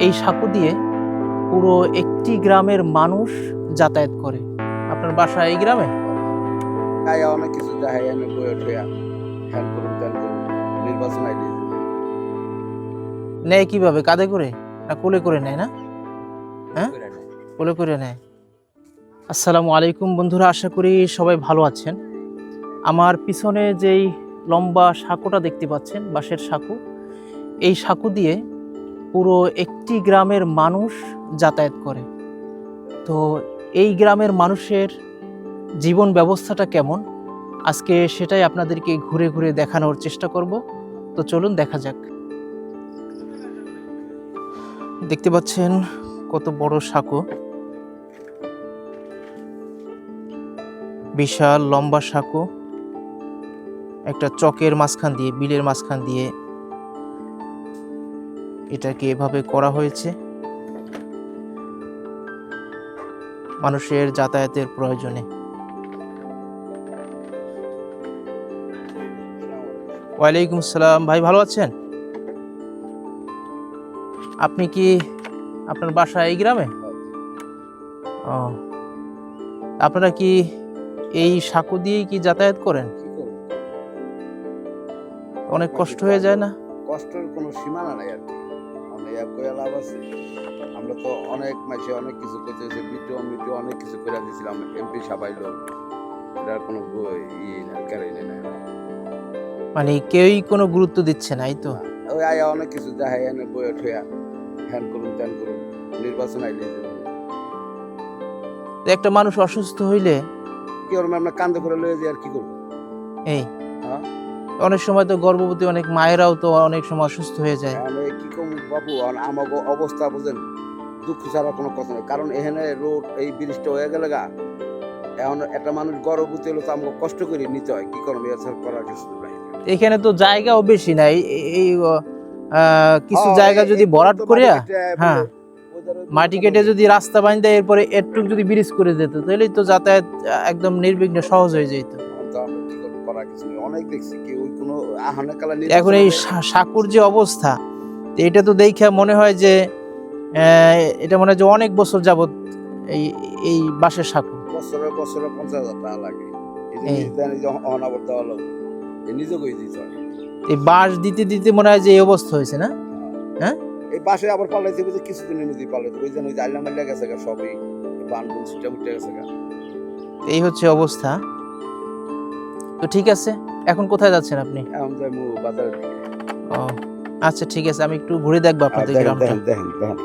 এই সাঁকো দিয়ে পুরো একটি গ্রামের মানুষ যাতায়াত করে। আপনার বাসা এই গ্রামে? অনেক কিছু করুন নির্বাচন আইডি। নেয় কীভাবে? কাঁধে করে? না কোলে করে নেয় না? হ্যাঁ? কোলে করে নেয়। আসসালামু আলাইকুম বন্ধুরা আশা করি সবাই ভালো আছেন। আমার পিছনে যেই লম্বা সাঁকোটা দেখতে পাচ্ছেন বাঁশের সাঁকো এই সাঁকো দিয়ে পুরো একটি গ্রামের মানুষ যাতায়াত করে। তো এই গ্রামের মানুষের জীবন ব্যবস্থাটা কেমন? আজকে সেটাই আপনাদেরকে ঘুরে ঘুরে দেখানোর চেষ্টা করব। তো চলুন দেখা যাক। দেখতে পাচ্ছেন কত বড় সাঁকো। বিশাল লম্বা সাঁকো। একটা চকের মাঝখান দিয়ে, বিলের মাঝখান দিয়ে এটাকে এভাবে করা হয়েছে। মানুষের যাতায়াতের প্রয়োজনে। ওয়ালাইকুম আসসালাম ভাই ভালো আছেন? আপনি কি আপনার বাসা এই গ্রামে? ও। আপনারা কি এই সাঁকো দিয়েই কি যাতায়াত করেন? অনেক কষ্ট হয়ে যায় না? কষ্টের কোনো সীমানা নাই আর কি। অনেক এক কইয়া লাভ আছে। আমরা তো অনেক মাসে অনেক কিছু করতে হয়েছে বিটু মিটু অনেক কিছু করে দিয়েছিলাম এমপি সাবাইলো এটার কোনো বই- না নাই মানে কেউই কোনো গুরুত্ব দিচ্ছে না এই তো? ওই আয়া অনেক কিছু দেখাই এনে বইয়ে ঠেয়া হ্যান করুন ত্যান করুন নির্বাচন আইডি তো একটা মানুষ অসুস্থ হইলে কি করব আমরা কান্দে করে লয়ে যাই আর কি করব? এই হ্যাঁ? অনেক সময় তো গর্ভবতী অনেক মায়েরাও তো অনেক সময় অসুস্থ হয়ে যায়। আমি কি কম বাবু আমাকে অবস্থা বুঝেন দুঃখ ছাড়া কোনো কথা নেই। কারণ এখানে রোড এই ব্রিজটা হয়ে গেলে গা এখন একটা মানুষ গর্ভবতী হলে তো আমাকে কষ্ট করে নিতে হয়। কি করব? এছাড়া করার কিছু নাই। এখানে তো জায়গাও বেশি নাই। এই- কিছু জায়গা যদি ভরাট তো করিয়া হ্যাঁ, মাটি কেটে যদি রাস্তা বানিয়ে দেয় এরপরে একটু যদি ব্রিজ করে দিত তাহলেই তো যাতায়াত একদম নির্বিঘ্ন সহজ হয়ে যেত। আমরা। অনেক দেখছি কি এখন এই সাঁকুর যে অবস্থা এটা তো দেখে মনে হয় যে এটা মনে হয় যে অনেক বছর যাবত এই এই বাঁশের সাঁকু বছরে বছরে পঞ্চাশ হাজার টাকা লাগে। অনাবর দেওয়া নিজে দিতে হয়? এই বাঁশ দিতে দিতে মনে হয় যে এই অবস্থা হয়েছে না? হ্যাঁ? এই বাসে আবার পাল্লাইছে বুঝে কিছুদিনের মধ্যেই পাল্লাইছে ওই জন্য ওই যে আল্লাহ মাল্লা গেছে গা সবই। বান বুন সিটা উঠে গেছে গা। এই হচ্ছে অবস্থা। তো ঠিক আছে। এখন কোথায় যাচ্ছেন আপনি? এখন যাই মু বাজারে ও আচ্ছা ঠিক আছে আমি একটু ঘুরে দেখব আপনাদের গ্রামটা দেখেন দেখেন।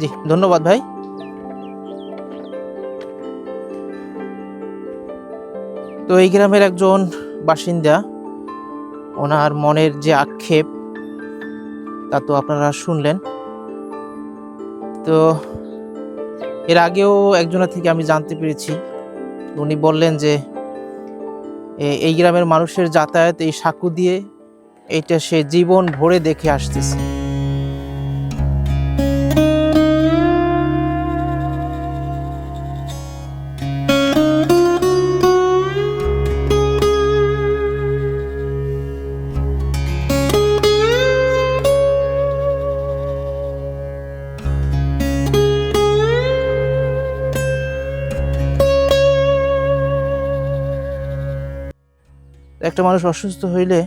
জি ধন্যবাদ ভাই। তো এই গ্রামের একজন বাসিন্দা ওনার মনের যে আক্ষেপ তা তো আপনারা শুনলেন। তো এর আগেও একজনের থেকে আমি জানতে পেরেছি। উনি বললেন যে এই গ্রামের মানুষের যাতায়াত এই সাঁকু দিয়ে এটা সে জীবন ভরে দেখে আসতেছে। একটা মানুষ অসুস্থ হইলে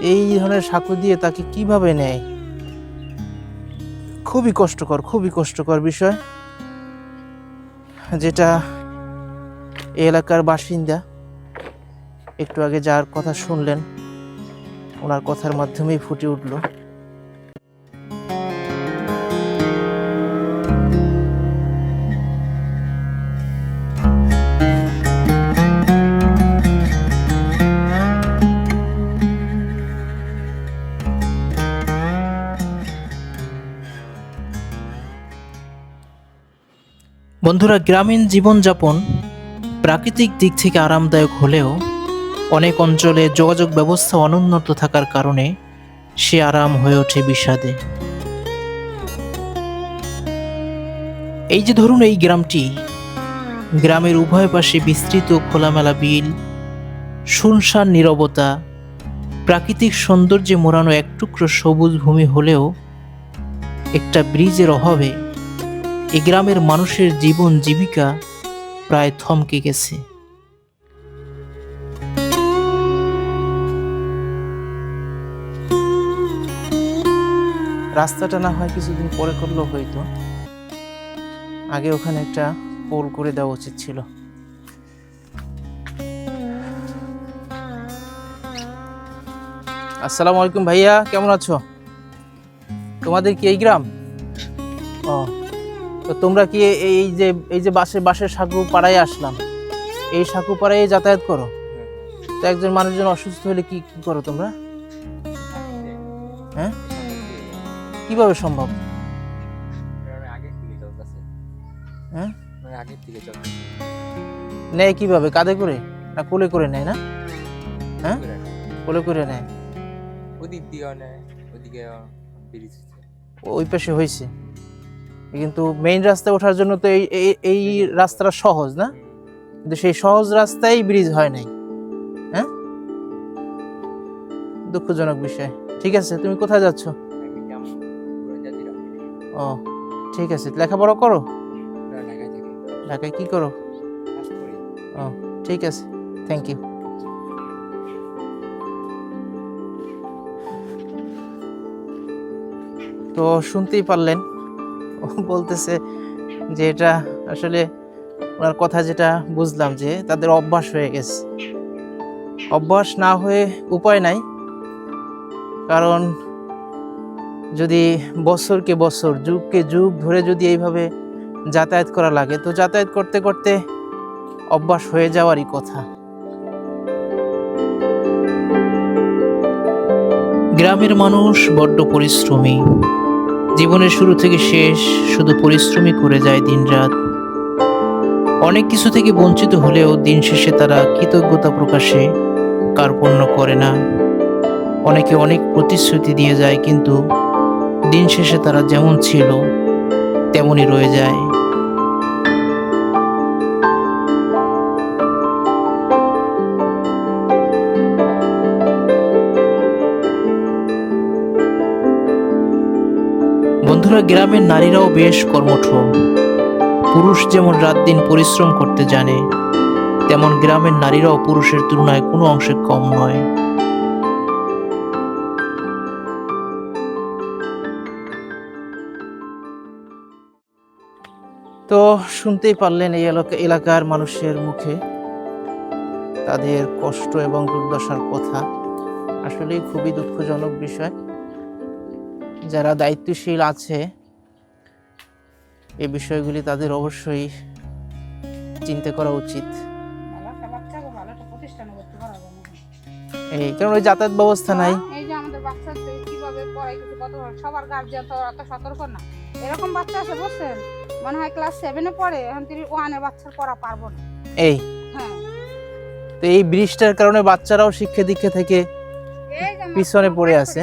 এই ধরনের সাঁকো দিয়ে তাকে কীভাবে নেয়? খুবই কষ্টকর খুবই কষ্টকর বিষয়। যেটা এলাকার বাসিন্দা একটু আগে যার কথা শুনলেন, ওনার কথার মাধ্যমেই ফুটে উঠল। বন্ধুরা, গ্রামীণ জীবনযাপন প্রাকৃতিক দিক থেকে আরামদায়ক হলেও অনেক অঞ্চলে যোগাযোগ ব্যবস্থা অনুন্নত থাকার কারণে সে আরাম হয়ে ওঠে বিষাদে। এই যে ধরুন, এই গ্রামটি, গ্রামের উভয় পাশে বিস্তৃত খোলামেলা বিল, শুনশান নীরবতা, প্রাকৃতিক সৌন্দর্যে মোড়ানো এক টুকরো সবুজ ভূমি হলেও একটা ব্রিজের অভাবে এই গ্রামের মানুষের জীবন জীবিকা প্রায় থমকে গেছে। রাস্তাটা না হয় কিছুদিন পরে করলেও হইতো। আগে ওখানে একটা পোল করে দেওয়া উচিত ছিল। আসসালামু আলাইকুম ভাইয়া, কেমন আছো? তোমাদের কি এই গ্রাম? ও। তো তোমরা কি এই যে এই যে বাসে বাসের সাঁকু পাড়ায় আসলাম এই সাঁকু পাড়ায় যাতায়াত করো? তো একজন মানুষজন অসুস্থ হলে কি কি করো তোমরা? হ্যাঁ? কীভাবে সম্ভব? হ্যাঁ? নেয় কীভাবে? কাঁধে করে? না কোলে করে নেয় না? হ্যাঁ? কোলে করে নেয়? ওদিক নেয় ওদিকে ওই পাশে হয়েছে। কিন্তু মেইন রাস্তায় ওঠার জন্য তো এই এই- এই রাস্তাটা সহজ না? কিন্তু সেই সহজ রাস্তায় ব্রিজ হয় নাই। হ্যাঁ? দুঃখজনক বিষয়। ঠিক আছে তুমি কোথায় যাচ্ছ? ও ঠিক আছে। লেখাপড়া করো? ঢাকায় কি করো? ও ঠিক আছে। থ্যাংক ইউ তো শুনতেই পারলেন। বলতেছে যে এটা আসলে ওনার কথা যেটা বুঝলাম যে তাদের অভ্যাস হয়ে গেছে। অভ্যাস না হয়ে উপায় নাই। কারণ যদি বছরকে বছর, যুগকে যুগ ধরে যদি এইভাবে যাতায়াত করা লাগে, তো যাতায়াত করতে করতে অভ্যাস হয়ে যাওয়ারই কথা। গ্রামের মানুষ বড্ড পরিশ্রমী। জীবনের শুরু থেকে শেষ, শুধু পরিশ্রমই করে যায় দিনরাত। অনেক কিছু থেকে বঞ্চিত হলেও দিন শেষে তারা কৃতজ্ঞতা প্রকাশে কার্পণ্য করে না। অনেকে অনেক প্রতিশ্রুতি দিয়ে যায়, কিন্তু দিন শেষে তারা যেমন ছিল, তেমনই রয়ে যায়। বন্ধুরা গ্রামের নারীরাও বেশ কর্মঠ পুরুষ যেমন রাত দিন পরিশ্রম করতে জানে, তেমন গ্রামের নারীরাও পুরুষের তুলনায় কোনো অংশে কম নয়। তো শুনতেই পারলেন এই এলাকা এলাকার মানুষের মুখে তাদের কষ্ট এবং দুর্দশার কথা। আসলেই খুবই দুঃখজনক বিষয়। যারা দায়িত্বশীল আছে এই বিষয়গুলি তাদের অবশ্যই চিন্তা করা উচিত। এই কারণ ওই যাতায়াত ব্যবস্থা নাই। এই যে আমাদের বাচ্চাদের কীভাবে পড়াই কিছু কত সবার গার্জিয়ান তো অত সতর্ক না। এরকম বাচ্চা আছে বুঝছেন? মনে হয় ক্লাস সেভেনে পড়ে এখন তিনি ওয়ানে বাচ্চার পড়া পারব না। এই হ্যাঁ। তো এই বৃষ্টির কারণে বাচ্চারাও শিক্ষা দীক্ষা থেকে পিছনে পড়ে আছে।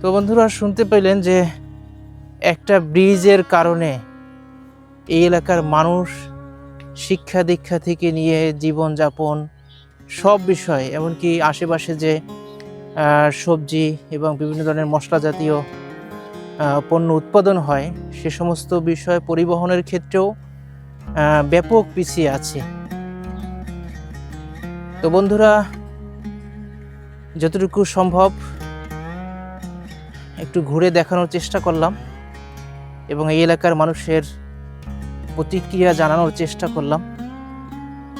তো বন্ধুরা শুনতে পেলেন যে একটা ব্রিজের কারণে এই এলাকার মানুষ শিক্ষা দীক্ষা থেকে নিয়ে জীবনযাপন সব বিষয়, এমনকি আশেপাশে যে সবজি এবং বিভিন্ন ধরনের মশলা জাতীয় পণ্য উৎপাদন হয়, সে সমস্ত বিষয় পরিবহনের ক্ষেত্রেও ব্যাপক পিছিয়ে আছে। তো বন্ধুরা যতটুকু সম্ভব একটু ঘুরে দেখানোর চেষ্টা করলাম এবং এই এলাকার মানুষের প্রতিক্রিয়া জানানোর চেষ্টা করলাম।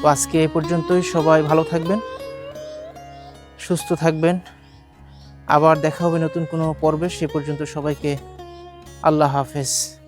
তো আজকে এ পর্যন্তই, সবাই ভালো থাকবেন, সুস্থ থাকবেন। আবার দেখা হবে নতুন কোনো পর্বে, সে পর্যন্ত সবাইকে আল্লাহ হাফেজ।